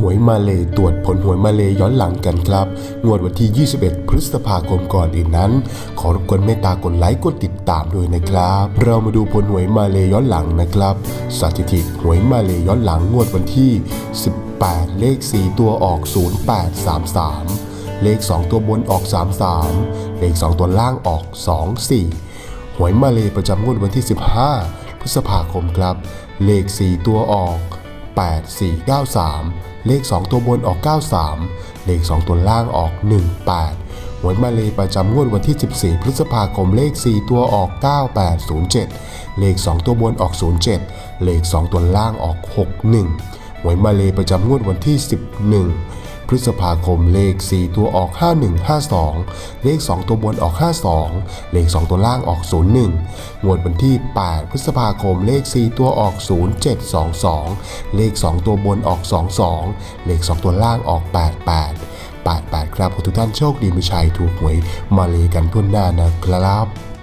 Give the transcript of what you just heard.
หวยมาเลยตรวจผลหวยมาเลยย้อนหลังกันครับ งวดวันที่ 21 พฤษภาคมก่อนอื่นนั้น ขอรบกวนเมตตากดไลค์กดติดตามด้วยนะครับ เรามาดูผลหวยมาเลยย้อนหลังนะครับสถิติหวยมาเลยย้อนหลังงวดวันที่ 18 เลข 4 ตัวออก 0833 เลข 2 ตัวบนออก 33 เลข 2 ตัวล่างออก 24 หวยมาเลยประจำงวดวันที่ 15 พฤษภาคมครับ เลข 4 ตัวออก 8493 เลข 2 ตัวบนออก 93 เลข 2 ตัวล่างออก 18 หวยมาเลยประจำงวดวันที่ 14 พฤษภาคมเลข 4 ตัวออก 9807 เลข 2 ตัวบนออก 07 เลข 2 ตัวล่างออก 61 หวยมาเลยประจำงวดวันที่ 11 ฤษภาคมเลข 4 ตัวออก 5152 เลข 2 ตัวบนออก 52 เลข 2 ตัวล่างออก 01 งวดวันที่ 8 พฤษภาคมเลข 4 ตัวออก 0722 เลข 2 ตัวบนออก 22 เลข 2 ตัวล่างออก 88 88 ครับขอทุกท่านโชคดีมีชัยถูกหวยมาเลยกันทั่วหน้านะครับ